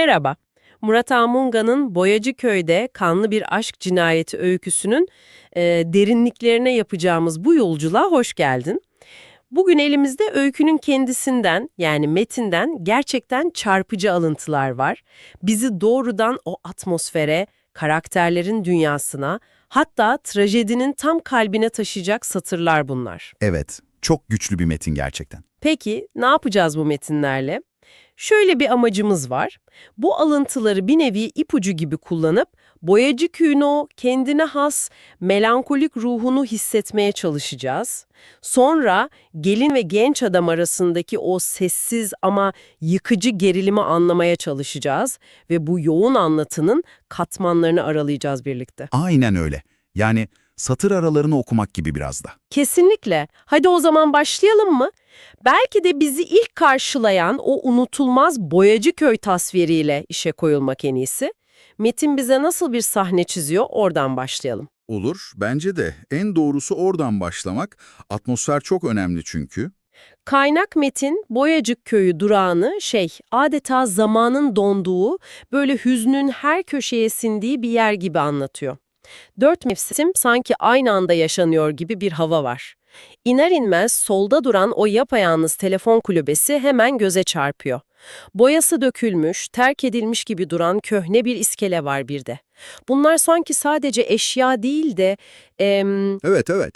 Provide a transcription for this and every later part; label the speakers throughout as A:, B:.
A: Merhaba. Murat Amunga'nın Boyacıköy'de kanlı bir aşk cinayeti öyküsünün e, derinliklerine yapacağımız bu yolculuğa hoş geldin. Bugün elimizde öykünün kendisinden yani metinden gerçekten çarpıcı alıntılar var. Bizi doğrudan o atmosfere, karakterlerin dünyasına, hatta trajedinin tam kalbine taşıyacak satırlar bunlar.
B: Evet, çok güçlü bir metin gerçekten.
A: Peki ne yapacağız bu metinlerle? Şöyle bir amacımız var. Bu alıntıları bir nevi ipucu gibi kullanıp boyacı köyün o kendine has melankolik ruhunu hissetmeye çalışacağız. Sonra gelin ve genç adam arasındaki o sessiz ama yıkıcı gerilimi anlamaya çalışacağız ve bu yoğun anlatının katmanlarını aralayacağız birlikte.
B: Aynen öyle. Yani satır aralarını okumak gibi biraz da.
A: Kesinlikle. Hadi o zaman başlayalım mı? Belki de bizi ilk karşılayan o unutulmaz boyacı köy tasviriyle işe koyulmak en iyisi. Metin bize nasıl bir sahne çiziyor oradan başlayalım.
C: Olur, bence de. En doğrusu oradan başlamak. Atmosfer çok önemli çünkü.
A: Kaynak metin Boyacık köyü durağını şey adeta zamanın donduğu böyle hüznün her köşeye sindiği bir yer gibi anlatıyor. Dört mevsim sanki aynı anda yaşanıyor gibi bir hava var. İner inmez solda duran o yapayalnız telefon kulübesi hemen göze çarpıyor. Boyası dökülmüş, terk edilmiş gibi duran köhne bir iskele var bir de. Bunlar sanki sadece eşya değil de... em,
C: Evet, evet.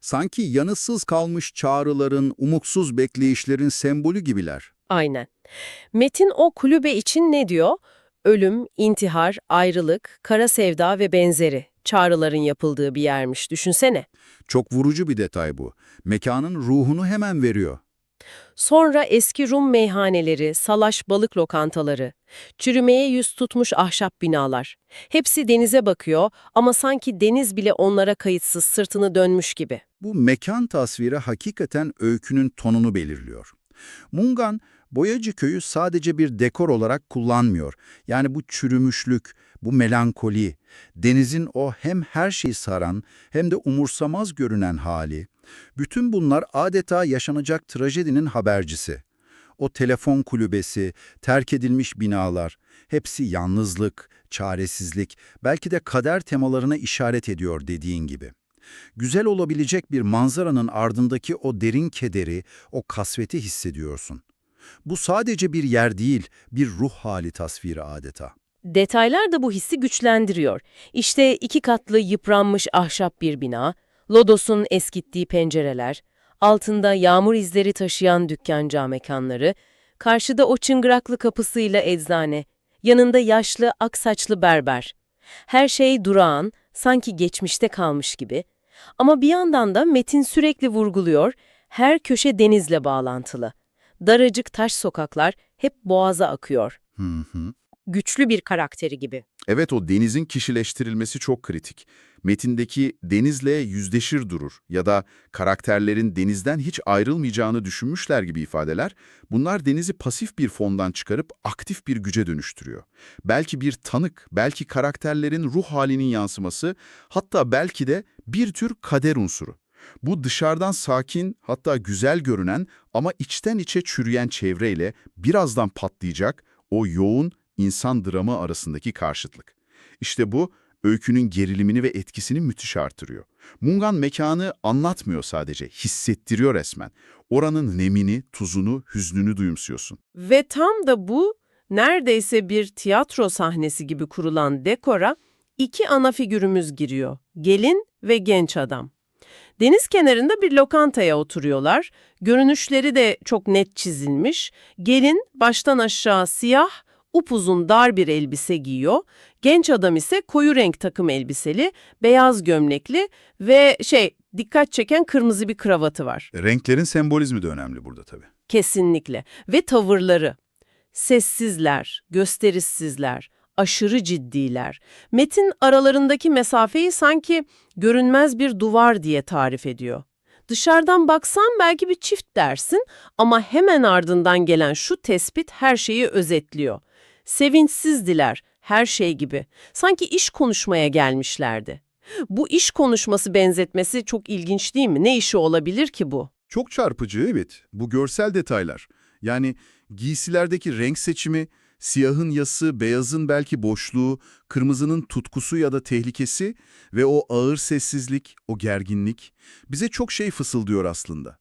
C: Sanki yanıtsız kalmış çağrıların, umutsuz bekleyişlerin sembolü gibiler.
A: Aynen. Metin o kulübe için ne diyor? Ölüm, intihar, ayrılık, kara sevda ve benzeri çağrıların yapıldığı bir yermiş. Düşünsene.
C: Çok vurucu bir detay bu. Mekanın ruhunu hemen veriyor.
A: Sonra eski Rum meyhaneleri, salaş balık lokantaları, çürümeye yüz tutmuş ahşap binalar. Hepsi denize bakıyor ama sanki deniz bile onlara kayıtsız sırtını dönmüş gibi.
C: Bu mekan tasviri hakikaten öykünün tonunu belirliyor. Mungan, Boyacı köyü sadece bir dekor olarak kullanmıyor. Yani bu çürümüşlük, bu melankoli, denizin o hem her şeyi saran hem de umursamaz görünen hali, bütün bunlar adeta yaşanacak trajedinin habercisi. O telefon kulübesi, terk edilmiş binalar, hepsi yalnızlık, çaresizlik, belki de kader temalarına işaret ediyor dediğin gibi. Güzel olabilecek bir manzaranın ardındaki o derin kederi, o kasveti hissediyorsun. Bu sadece bir yer değil, bir ruh hali tasviri adeta.
A: Detaylar da bu hissi güçlendiriyor. İşte iki katlı yıpranmış ahşap bir bina, lodosun eskittiği pencereler, altında yağmur izleri taşıyan dükkanca mekanları, karşıda o çıngıraklı kapısıyla eczane, yanında yaşlı aksaçlı berber. Her şey durağan, sanki geçmişte kalmış gibi. Ama bir yandan da Metin sürekli vurguluyor, her köşe denizle bağlantılı. Daracık taş sokaklar hep boğaza akıyor.
C: Hı hı.
A: Güçlü bir karakteri gibi.
D: Evet o denizin kişileştirilmesi çok kritik. Metindeki denizle yüzdeşir durur ya da karakterlerin denizden hiç ayrılmayacağını düşünmüşler gibi ifadeler, bunlar denizi pasif bir fondan çıkarıp aktif bir güce dönüştürüyor. Belki bir tanık, belki karakterlerin ruh halinin yansıması, hatta belki de bir tür kader unsuru. Bu dışarıdan sakin, hatta güzel görünen ama içten içe çürüyen çevreyle birazdan patlayacak o yoğun insan dramı arasındaki karşıtlık. İşte bu, öykünün gerilimini ve etkisini müthiş artırıyor. Mungan mekanı anlatmıyor sadece, hissettiriyor resmen. Oranın nemini, tuzunu, hüznünü duyumsuyorsun.
A: Ve tam da bu neredeyse bir tiyatro sahnesi gibi kurulan dekora iki ana figürümüz giriyor. Gelin ve genç adam. Deniz kenarında bir lokantaya oturuyorlar. Görünüşleri de çok net çizilmiş. Gelin baştan aşağı siyah, upuzun dar bir elbise giyiyor. Genç adam ise koyu renk takım elbiseli, beyaz gömlekli ve şey dikkat çeken kırmızı bir kravatı var.
C: Renklerin sembolizmi de önemli burada tabii.
A: Kesinlikle. Ve tavırları. Sessizler, gösterişsizler, aşırı ciddiler. Metin aralarındaki mesafeyi sanki görünmez bir duvar diye tarif ediyor. Dışarıdan baksan belki bir çift dersin ama hemen ardından gelen şu tespit her şeyi özetliyor. Sevinçsizdiler, her şey gibi. Sanki iş konuşmaya gelmişlerdi. Bu iş konuşması benzetmesi çok ilginç değil mi? Ne işi olabilir ki bu?
D: Çok çarpıcı evet, bu görsel detaylar. Yani giysilerdeki renk seçimi,
C: Siyahın yası, beyazın belki boşluğu, kırmızının tutkusu ya da tehlikesi ve o ağır sessizlik, o gerginlik bize çok şey fısıldıyor aslında.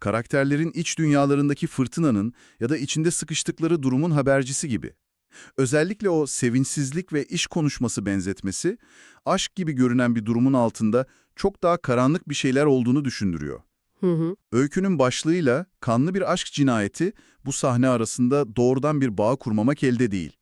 C: Karakterlerin iç dünyalarındaki fırtınanın ya da içinde sıkıştıkları durumun habercisi gibi. Özellikle o sevinçsizlik ve iş konuşması benzetmesi, aşk gibi görünen bir durumun altında çok daha karanlık bir şeyler olduğunu düşündürüyor.
A: Hı hı.
C: Öykünün başlığıyla kanlı bir aşk cinayeti bu sahne arasında doğrudan bir bağ kurmamak elde değil.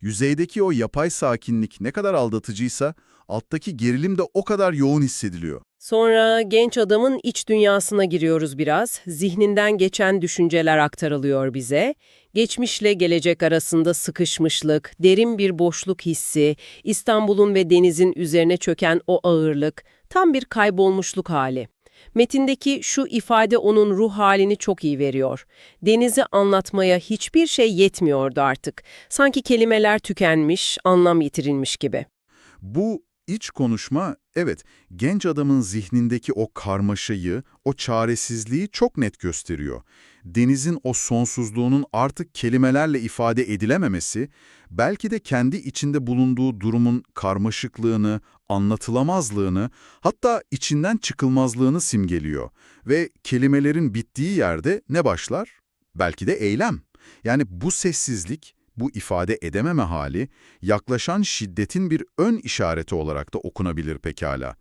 C: Yüzeydeki o yapay sakinlik ne kadar aldatıcıysa alttaki gerilim de o kadar yoğun hissediliyor.
A: Sonra genç adamın iç dünyasına giriyoruz biraz. Zihninden geçen düşünceler aktarılıyor bize. Geçmişle gelecek arasında sıkışmışlık, derin bir boşluk hissi, İstanbul'un ve denizin üzerine çöken o ağırlık, tam bir kaybolmuşluk hali. Metindeki şu ifade onun ruh halini çok iyi veriyor. Denizi anlatmaya hiçbir şey yetmiyordu artık. Sanki kelimeler tükenmiş, anlam yitirilmiş gibi.
C: Bu iç konuşma, evet, genç adamın zihnindeki o karmaşayı, o çaresizliği çok net gösteriyor. Denizin o sonsuzluğunun artık kelimelerle ifade edilememesi, belki de kendi içinde bulunduğu durumun karmaşıklığını, anlatılamazlığını, hatta içinden çıkılmazlığını simgeliyor. Ve kelimelerin bittiği yerde ne başlar? Belki de eylem. Yani bu sessizlik, bu ifade edememe hali, yaklaşan şiddetin bir ön işareti olarak da okunabilir pekala.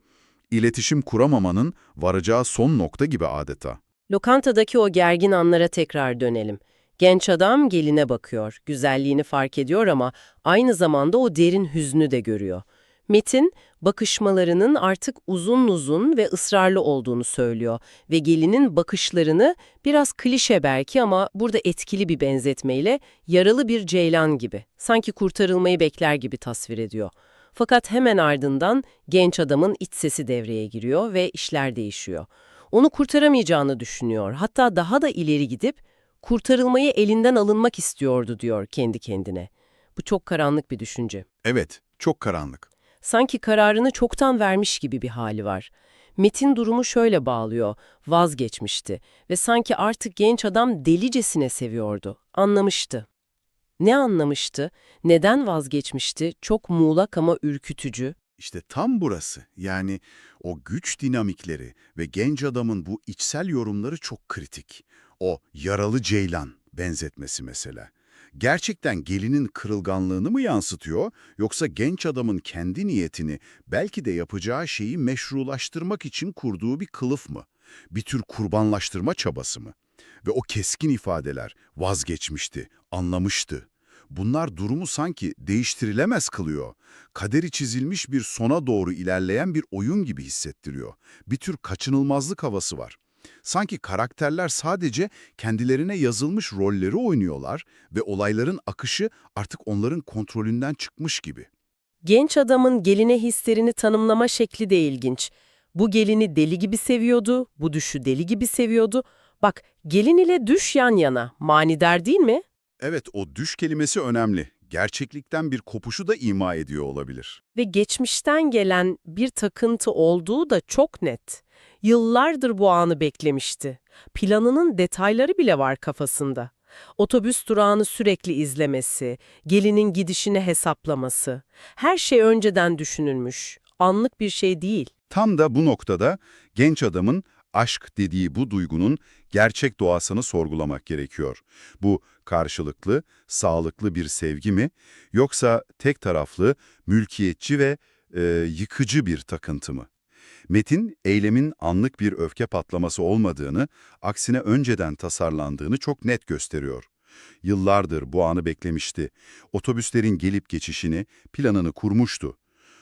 C: İletişim kuramamanın varacağı son nokta gibi adeta.
A: Lokantadaki o gergin anlara tekrar dönelim. Genç adam geline bakıyor, güzelliğini fark ediyor ama aynı zamanda o derin hüznü de görüyor. Metin, bakışmalarının artık uzun uzun ve ısrarlı olduğunu söylüyor ve gelinin bakışlarını biraz klişe belki ama burada etkili bir benzetmeyle yaralı bir ceylan gibi, sanki kurtarılmayı bekler gibi tasvir ediyor. Fakat hemen ardından genç adamın iç sesi devreye giriyor ve işler değişiyor. Onu kurtaramayacağını düşünüyor. Hatta daha da ileri gidip kurtarılmayı elinden alınmak istiyordu diyor kendi kendine. Bu çok karanlık bir düşünce.
C: Evet, çok karanlık.
A: Sanki kararını çoktan vermiş gibi bir hali var. Metin durumu şöyle bağlıyor, vazgeçmişti ve sanki artık genç adam delicesine seviyordu, anlamıştı. Ne anlamıştı, neden vazgeçmişti, çok muğlak ama ürkütücü.
C: İşte tam burası. Yani o güç dinamikleri ve genç adamın bu içsel yorumları çok kritik. O yaralı ceylan benzetmesi mesela. Gerçekten gelinin kırılganlığını mı yansıtıyor yoksa genç adamın kendi niyetini belki de yapacağı şeyi meşrulaştırmak için kurduğu bir kılıf mı? Bir tür kurbanlaştırma çabası mı? Ve o keskin ifadeler vazgeçmişti, anlamıştı. Bunlar durumu sanki değiştirilemez kılıyor. Kaderi çizilmiş bir sona doğru ilerleyen bir oyun gibi hissettiriyor. Bir tür kaçınılmazlık havası var. Sanki karakterler sadece kendilerine yazılmış rolleri oynuyorlar ve olayların akışı artık onların kontrolünden çıkmış gibi.
A: Genç adamın geline hislerini tanımlama şekli de ilginç. Bu gelini deli gibi seviyordu, bu düşü deli gibi seviyordu. Bak, gelin ile düş yan yana, manidar değil mi?
C: Evet, o düş kelimesi önemli. Gerçeklikten bir kopuşu da ima ediyor olabilir.
A: Ve geçmişten gelen bir takıntı olduğu da çok net. Yıllardır bu anı beklemişti. Planının detayları bile var kafasında. Otobüs durağını sürekli izlemesi, gelinin gidişini hesaplaması. Her şey önceden düşünülmüş. Anlık bir şey değil.
C: Tam da bu noktada genç adamın aşk dediği bu duygunun gerçek doğasını sorgulamak gerekiyor. Bu karşılıklı, sağlıklı bir sevgi mi yoksa tek taraflı, mülkiyetçi ve e, yıkıcı bir takıntı mı? Metin, eylemin anlık bir öfke patlaması olmadığını, aksine önceden tasarlandığını çok net gösteriyor. Yıllardır bu anı beklemişti. Otobüslerin gelip geçişini, planını kurmuştu.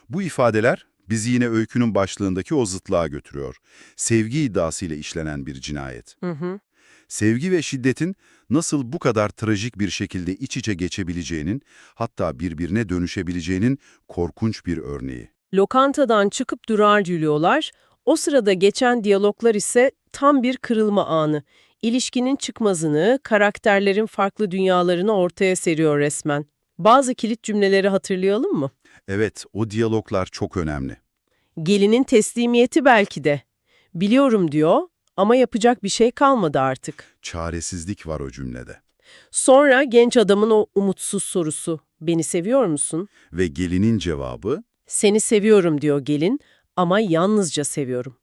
C: Bu ifadeler bizi yine öykünün başlığındaki o zıtlığa götürüyor. Sevgi iddiasıyla işlenen bir cinayet.
A: Hı hı.
C: Sevgi ve şiddetin nasıl bu kadar trajik bir şekilde iç içe geçebileceğinin, hatta birbirine dönüşebileceğinin korkunç bir örneği.
A: Lokantadan çıkıp durar yürüyorlar. O sırada geçen diyaloglar ise tam bir kırılma anı. İlişkinin çıkmazını, karakterlerin farklı dünyalarını ortaya seriyor resmen. Bazı kilit cümleleri hatırlayalım mı?
C: Evet, o diyaloglar çok önemli.
A: Gelinin teslimiyeti belki de. Biliyorum diyor ama yapacak bir şey kalmadı artık.
C: Çaresizlik var o cümlede.
A: Sonra genç adamın o umutsuz sorusu, beni seviyor musun?
C: Ve gelinin cevabı,
A: Seni seviyorum diyor gelin ama yalnızca seviyorum.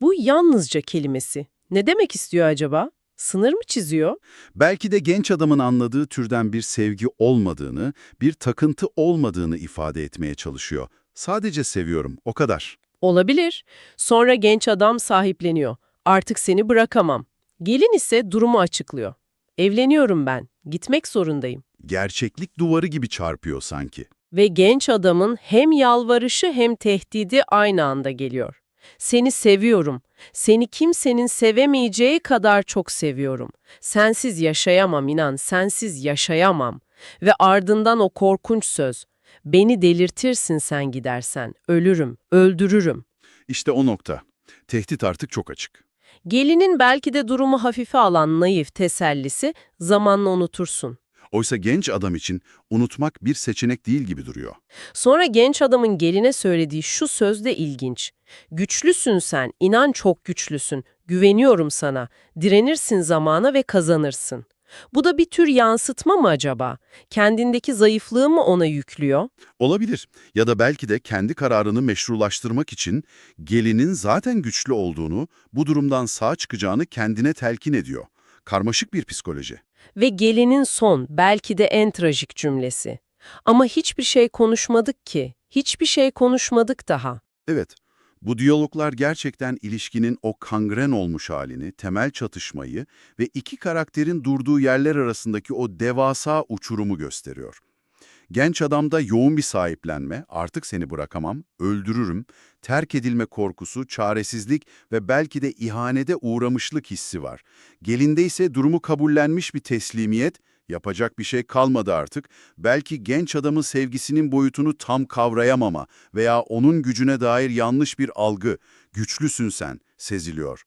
A: Bu yalnızca kelimesi. Ne demek istiyor acaba? Sınır mı çiziyor?
C: belki de genç adamın anladığı türden bir sevgi olmadığını, bir takıntı olmadığını ifade etmeye çalışıyor. Sadece seviyorum, o kadar.
A: Olabilir. Sonra genç adam sahipleniyor. Artık seni bırakamam. Gelin ise durumu açıklıyor. Evleniyorum ben. Gitmek zorundayım.
C: Gerçeklik duvarı gibi çarpıyor sanki.
A: Ve genç adamın hem yalvarışı hem tehdidi aynı anda geliyor. Seni seviyorum. Seni kimsenin sevemeyeceği kadar çok seviyorum. Sensiz yaşayamam inan, sensiz yaşayamam. Ve ardından o korkunç söz. Beni delirtirsin sen gidersen. Ölürüm, öldürürüm.
C: İşte o nokta. Tehdit artık çok açık.
A: Gelinin belki de durumu hafife alan naif tesellisi zamanla unutursun.
C: Oysa genç adam için unutmak bir seçenek değil gibi duruyor.
A: Sonra genç adamın geline söylediği şu söz de ilginç. Güçlüsün sen, inan çok güçlüsün, güveniyorum sana, direnirsin zamana ve kazanırsın. Bu da bir tür yansıtma mı acaba? Kendindeki zayıflığı mı ona yüklüyor?
C: Olabilir ya da belki de kendi kararını meşrulaştırmak için gelinin zaten güçlü olduğunu, bu durumdan sağ çıkacağını kendine telkin ediyor. Karmaşık bir psikoloji.
A: Ve gelinin son, belki de en trajik cümlesi. Ama hiçbir şey konuşmadık ki, hiçbir şey konuşmadık daha.
C: Evet, bu diyaloglar gerçekten ilişkinin o kangren olmuş halini, temel çatışmayı ve iki karakterin durduğu yerler arasındaki o devasa uçurumu gösteriyor. Genç adamda yoğun bir sahiplenme, artık seni bırakamam, öldürürüm, terk edilme korkusu, çaresizlik ve belki de ihanede uğramışlık hissi var. Gelinde ise durumu kabullenmiş bir teslimiyet, yapacak bir şey kalmadı artık, belki genç adamın sevgisinin boyutunu tam kavrayamama veya onun gücüne dair yanlış bir algı, güçlüsün sen, seziliyor.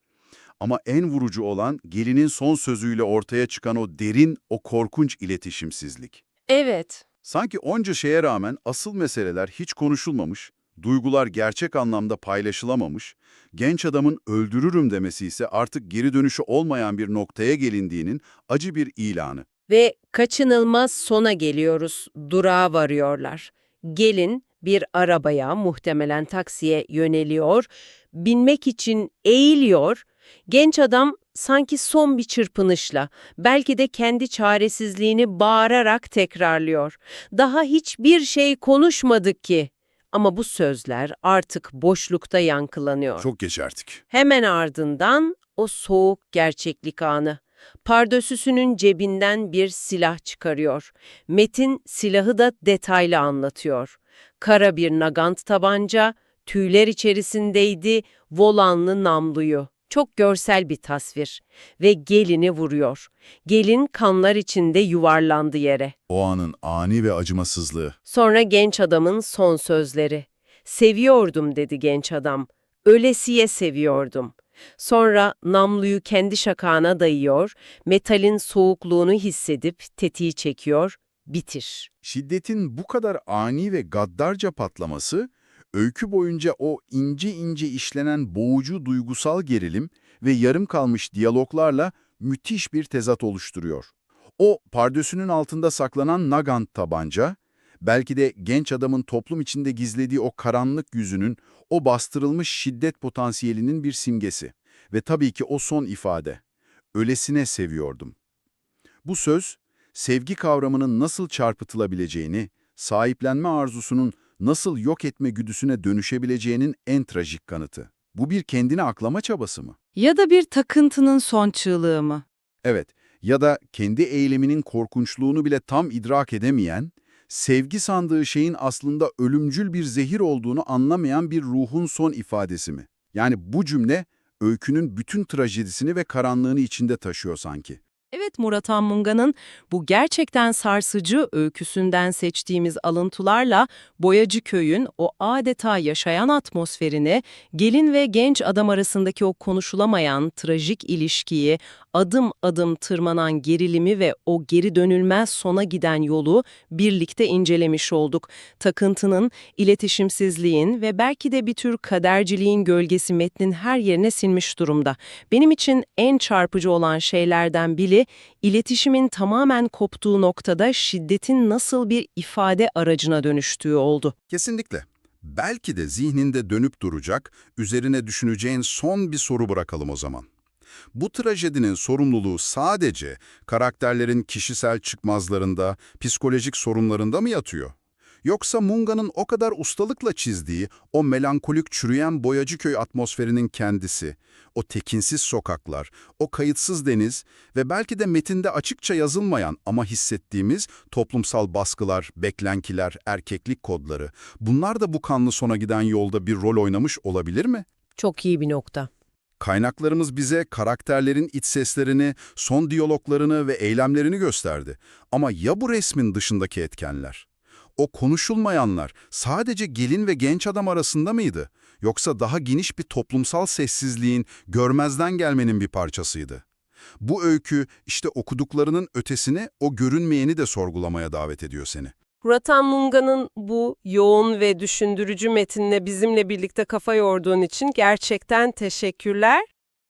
C: Ama en vurucu olan gelinin son sözüyle ortaya çıkan o derin, o korkunç iletişimsizlik.
A: Evet.
C: Sanki onca şeye rağmen asıl meseleler hiç konuşulmamış, duygular gerçek anlamda paylaşılamamış, genç adamın öldürürüm demesi ise artık geri dönüşü olmayan bir noktaya gelindiğinin acı bir ilanı.
E: Ve kaçınılmaz sona geliyoruz, durağa varıyorlar. Gelin bir arabaya, muhtemelen taksiye yöneliyor, binmek için eğiliyor. Genç adam sanki son bir çırpınışla, belki de kendi çaresizliğini bağırarak tekrarlıyor. Daha hiçbir şey konuşmadık ki. Ama bu sözler artık boşlukta yankılanıyor.
C: Çok geç artık.
E: Hemen ardından o soğuk gerçeklik anı. Pardösüsünün cebinden bir silah çıkarıyor. Metin silahı da detaylı anlatıyor. Kara bir nagant tabanca, tüyler içerisindeydi, volanlı namluyu. Çok görsel bir tasvir. Ve gelini vuruyor. Gelin kanlar içinde yuvarlandı yere.
C: O anın ani ve acımasızlığı.
E: Sonra genç adamın son sözleri. Seviyordum dedi genç adam. Ölesiye seviyordum. Sonra namluyu kendi şakağına dayıyor, metalin soğukluğunu hissedip tetiği çekiyor, bitir.
C: Şiddetin bu kadar ani ve gaddarca patlaması, öykü boyunca o ince ince işlenen boğucu duygusal gerilim ve yarım kalmış diyaloglarla müthiş bir tezat oluşturuyor. O, pardösünün altında saklanan Nagant tabanca, belki de genç adamın toplum içinde gizlediği o karanlık yüzünün, o bastırılmış şiddet potansiyelinin bir simgesi. Ve tabii ki o son ifade, ölesine seviyordum. Bu söz, sevgi kavramının nasıl çarpıtılabileceğini, sahiplenme arzusunun nasıl yok etme güdüsüne dönüşebileceğinin en trajik kanıtı. Bu bir kendini aklama çabası mı?
F: Ya da bir takıntının son çığlığı mı?
C: Evet, ya da kendi eyleminin korkunçluğunu bile tam idrak edemeyen, sevgi sandığı şeyin aslında ölümcül bir zehir olduğunu anlamayan bir ruhun son ifadesi mi? Yani bu cümle, öykünün bütün trajedisini ve karanlığını içinde taşıyor sanki.
F: Evet Murat Anmunga'nın bu gerçekten sarsıcı öyküsünden seçtiğimiz alıntılarla Boyacı Köy'ün o adeta yaşayan atmosferini, gelin ve genç adam arasındaki o konuşulamayan trajik ilişkiyi, adım adım tırmanan gerilimi ve o geri dönülmez sona giden yolu birlikte incelemiş olduk. Takıntının, iletişimsizliğin ve belki de bir tür kaderciliğin gölgesi metnin her yerine sinmiş durumda. Benim için en çarpıcı olan şeylerden biri gibi iletişimin tamamen koptuğu noktada şiddetin nasıl bir ifade aracına dönüştüğü oldu.
C: Kesinlikle. Belki de zihninde dönüp duracak, üzerine düşüneceğin son bir soru bırakalım o zaman. Bu trajedinin sorumluluğu sadece karakterlerin kişisel çıkmazlarında, psikolojik sorunlarında mı yatıyor? Yoksa Munga'nın o kadar ustalıkla çizdiği o melankolik çürüyen Boyacıköy atmosferinin kendisi, o tekinsiz sokaklar, o kayıtsız deniz ve belki de metinde açıkça yazılmayan ama hissettiğimiz toplumsal baskılar, beklenkiler, erkeklik kodları, bunlar da bu kanlı sona giden yolda bir rol oynamış olabilir mi?
E: Çok iyi bir nokta.
C: Kaynaklarımız bize karakterlerin iç seslerini, son diyaloglarını ve eylemlerini gösterdi. Ama ya bu resmin dışındaki etkenler? O konuşulmayanlar sadece gelin ve genç adam arasında mıydı? Yoksa daha geniş bir toplumsal sessizliğin, görmezden gelmenin bir parçasıydı? Bu öykü işte okuduklarının ötesini, o görünmeyeni de sorgulamaya davet ediyor seni.
E: Ratan Munga'nın bu yoğun ve düşündürücü metinle bizimle birlikte kafa yorduğun için gerçekten teşekkürler.